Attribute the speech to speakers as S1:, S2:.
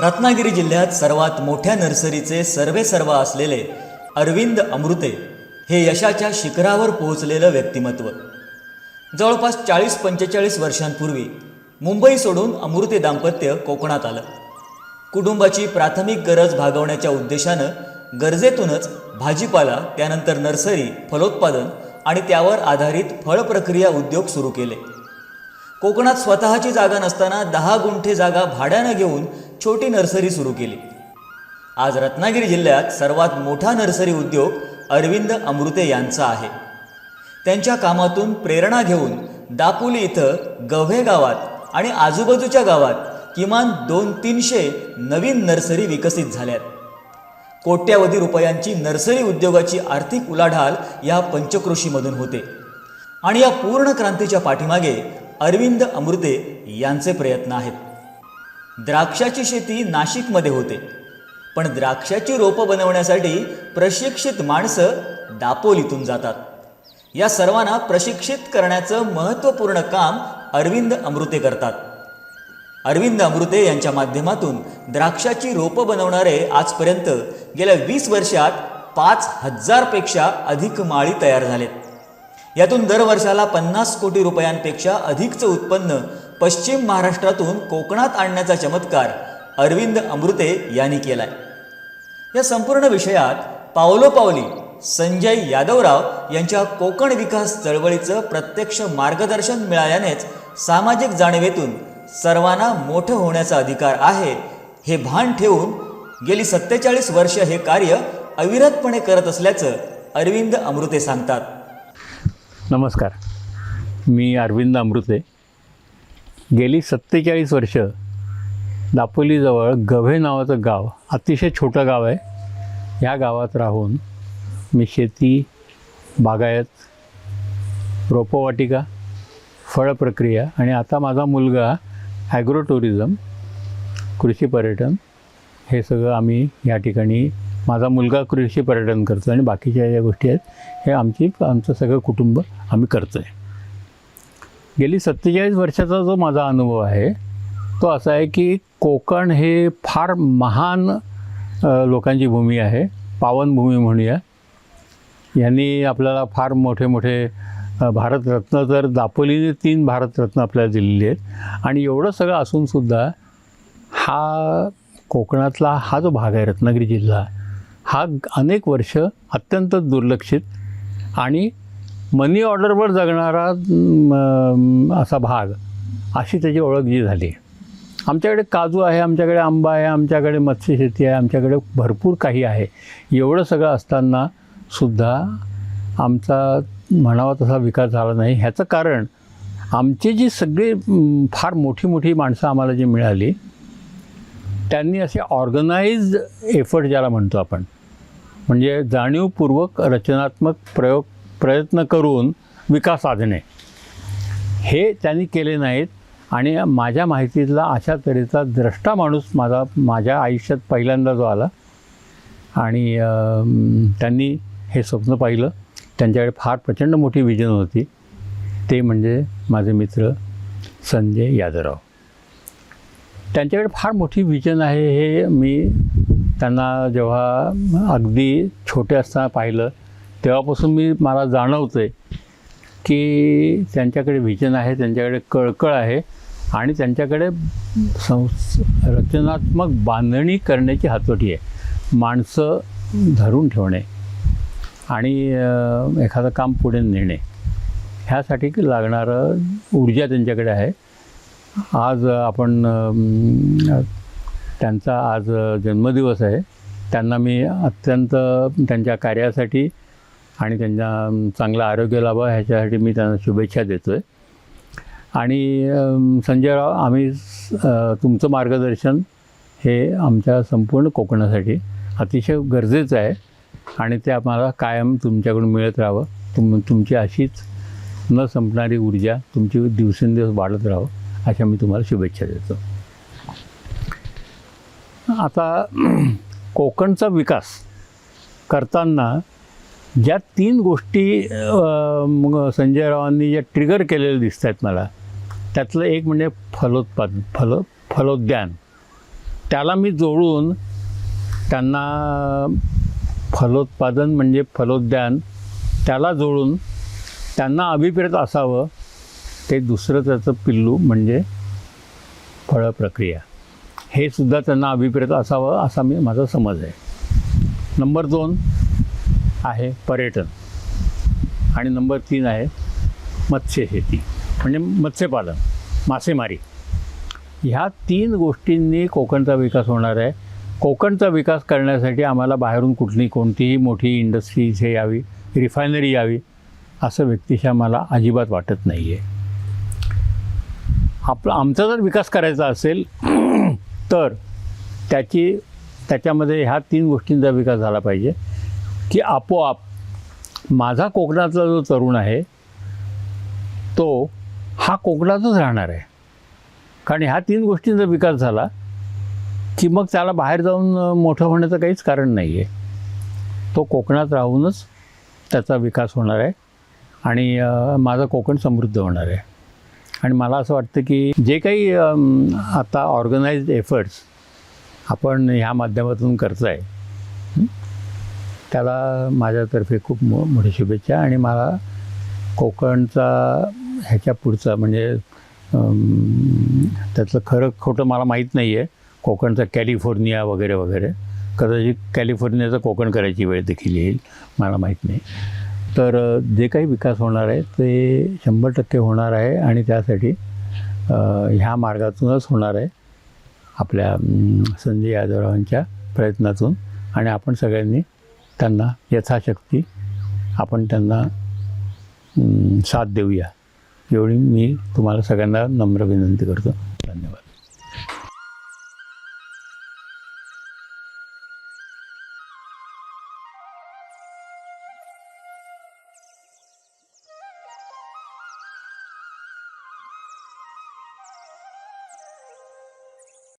S1: रत्नागिरी जिल्ह्यात सर्वात मोठ्या नर्सरीचे सर्वे सर्व असलेले अरविंद अमृते हे यशाच्या शिखरावर पोहोचलेलं व्यक्तिमत्व. जवळपास चाळीस पंचेचाळीस वर्षांपूर्वी मुंबई सोडून अमृते दाम्पत्य कोकणात आलं. कुटुंबाची प्राथमिक गरज भागवण्याच्या उद्देशानं गरजेतूनच भाजीपाला त्यानंतर नर्सरी फलोत्पादन आणि त्यावर आधारित फळ प्रक्रिया उद्योग सुरू केले. कोकणात स्वतःची जागा नसताना दहा गुंठे जागा भाड्यानं घेऊन छोटी नर्सरी सुरू केली. आज रत्नागिरी जिल्ह्यात सर्वात मोठा नर्सरी उद्योग अरविंद अमृते यांचा आहे. त्यांच्या कामातून प्रेरणा घेऊन दापोली इथं गव्हे गावात आणि आजूबाजूच्या गावात किमान दोन तीनशे नवीन नर्सरी विकसित झाल्यात. कोट्यावधी रुपयांची नर्सरी उद्योगाची आर्थिक उलाढाल या पंचक्रोशीमधून होते. आणि या पूर्ण क्रांतीच्या पाठीमागे अरविंद अमृते यांचे प्रयत्न आहेत. द्राक्षाची शेती नाशिकमध्ये होते. पण द्राक्षाची रोपं बनवण्यासाठी प्रशिक्षित माणसं दापोलीतून जातात. या सर्वांना प्रशिक्षित करण्याचं महत्त्वपूर्ण काम अरविंद अमृते करतात. अरविंद अमृते यांच्या माध्यमातून द्राक्षाची रोपं बनवणारे आजपर्यंत गेल्या वीस वर्षात पाच हजारपेक्षा अधिक माळी तयार झालेत. यातून दरवर्षाला पन्नास कोटी रुपयांपेक्षा अधिकचं उत्पन्न पश्चिम महाराष्ट्रातून कोकणात आणण्याचा चमत्कार अरविंद अमृते यांनी केलाय. या संपूर्ण विषयात पावलोपावली संजय यादवराव यांच्या कोकण विकास चळवळीचं प्रत्यक्ष मार्गदर्शन मिळाल्यानेच सामाजिक जाणीवेतून सर्वांना मोठं होण्याचा अधिकार आहे हे भान ठेवून गेली सत्तेचाळीस वर्ष हे कार्य अविरतपणे करत असल्याचं अरविंद अमृते सांगतात.
S2: नमस्कार. मी अरविंद अमृते. गेली सत्तेचाळीस वर्ष दापोलीजवळ गव्हे नावाचं गाव अतिशय छोटं गाव आहे. ह्या गावात राहून मी शेती बागायत रोपवाटिका फळ प्रक्रिया आणि आता माझा मुलगा ॲग्रो टुरिझम कृषी पर्यटन हे सगळं आम्ही या ठिकाणी माझा मुलगा कृषी पर्यटन करतो आणि बाकीच्या ज्या गोष्टी आहेत हे आमची आमचं सगळं कुटुंब आम्ही करतो आहे गेली सत्तेचाळीस वर्षाचा जो माझा अनुभव आहे तो असा आहे की कोकण हे फार महान लोकांची भूमी आहे. पावनभूमी म्हणूया. यांनी आपल्याला फार मोठे मोठे भारतरत्न तर दापोलीने तीन भारतरत्न आपल्याला दिलेली आहेत. आणि एवढं सगळं असूनसुद्धा हा कोकणातला हा जो भाग आहे रत्नागिरी जिल्हा हा अनेक वर्ष अत्यंत दुर्लक्षित आणि मनी ऑर्डरवर जगणारा असा भाग अशी त्याची ओळख जी झाली. आमच्याकडे काजू आहे आमच्याकडे आंबा आहे आमच्याकडे मत्स्यशेती आहे आमच्याकडे भरपूर काही आहे. एवढं सगळं असताना सुद्धा आमचा म्हणावा तसा विकास झाला नाही. ह्याचं कारण आमची जी सगळी फार मोठी मोठी माणसं आम्हाला जी मिळाली त्यांनी असे ऑर्गनाइज एफर्ट ज्याला म्हणतो आपण म्हणजे जाणीवपूर्वक रचनात्मक प्रयोग प्रयत्न करून विकास साधणे. हे त्यांनी केले नाहीत आणि माझ्या माहितीतला अशा तऱ्हेचा द्रष्टा माणूस माझा माझ्या आयुष्यात पहिल्यांदा जो आला आणि त्यांनी हे स्वप्न पाहिलं. त्यांच्याकडे फार प्रचंड मोठी विजन होती. ते म्हणजे माझे मित्र संजय यादवराव. त्यांच्याकडे फार मोठी विजन आहे हे मी त्यांना जेव्हा अगदी छोटे असताना पाहिलं तेव्हापासून मी मला जाणवतं आहे की त्यांच्याकडे विजन आहे त्यांच्याकडे कळकळ आहे आणि त्यांच्याकडे संस रचनात्मक बांधणी करण्याची हातोटी आहे. माणसं धरून ठेवणे आणि एखादं काम पुढे नेणे. ह्यासाठी लागणारं ऊर्जा त्यांच्याकडे आहे. आज आपण त्यांचा आज जन्मदिवस आहे. त्यांना मी अत्यंत त्यांच्या कार्यासाठी आणि त्यांना चांगलं आरोग्य लाभावं ह्याच्यासाठी मी त्यांना शुभेच्छा देतो आहे आणि संजयराव आम्ही तुमचं मार्गदर्शन हे आमच्या संपूर्ण कोकणासाठी अतिशय गरजेचं आहे आणि ते आम्हाला कायम तुमच्याकडून मिळत राहावं. तुम तुमची अशीच न संपणारी ऊर्जा तुमची दिवसेंदिवस वाढत राहावं अशा मी तुम्हाला शुभेच्छा देतो. आता कोकणचा विकास करताना ज्या तीन गोष्टी संजय मग संजयरावांनी ज्या ट्रिगर केलेल्या दिसत आहेत मला त्यातलं एक म्हणजे फलोत्पादन फल फलोद्यान. त्याला मी जोडून त्यांना फलोत्पादन म्हणजे फलोद्यान त्याला जोडून त्यांना अभिप्रेत असावं ते दुसरं त्याचं पिल्लू म्हणजे फळ प्रक्रिया हे सुद्धा त्यांना अभिप्रेत असावं असा मी माझा समज आहे. नंबर दोन आहे पर्यटन. आणि नंबर तीन आहे मत्स्यशेती म्हणजे मत्स्यपालन मासेमारी. ह्या तीन गोष्टींनी कोकणचा विकास होणार आहे. कोकणचा विकास करण्यासाठी आम्हाला बाहेरून कुठली कोणतीही मोठी इंडस्ट्री इथे यावी रिफायनरी यावी असं व्यक्तिशः मला अजिबात वाटत नाही आहे आपला आमचा जर विकास करायचा असेल तर त्याची त्याच्यामध्ये ह्या तीन गोष्टींचा विकास झाला पाहिजे. की आपोआप माझा कोकणातला जो तरुण आहे तो हा कोकणातच राहणार आहे. कारण ह्या तीन गोष्टींचा विकास झाला की मग त्याला बाहेर जाऊन मोठं होण्याचं काहीच कारण नाही आहे तो कोकणात राहूनच त्याचा विकास होणार आहे आणि माझा माझं कोकण समृद्ध होणार आहे. आणि मला असं वाटतं की जे काही आता ऑर्गनाइज्ड एफर्ट्स आपण ह्या माध्यमातून करत आहे त्याला माझ्यातर्फे खूप मो मोठी शुभेच्छा आणि मला कोकणचा ह्याच्या पुढचा म्हणजे त्याचं खरं खोटं मला माहीत नाही आहे कोकणचा कॅलिफोर्निया वगैरे वगैरे. कदाचित कॅलिफोर्नियाचं कोकण करायची वेळ देखील येईल मला माहीत नाही. तर जे काही विकास होणार आहे ते शंभर टक्के होणार आहे आणि त्यासाठी ह्या मार्गातूनच होणार आहे आपल्या संजय यादवरावांच्या प्रयत्नातून. आणि आपण सगळ्यांनी त्यांना यथाशक्ती आपण त्यांना साथ देऊया. एवढी मी तुम्हाला सगळ्यांना नम्र विनंती करतो. धन्यवाद.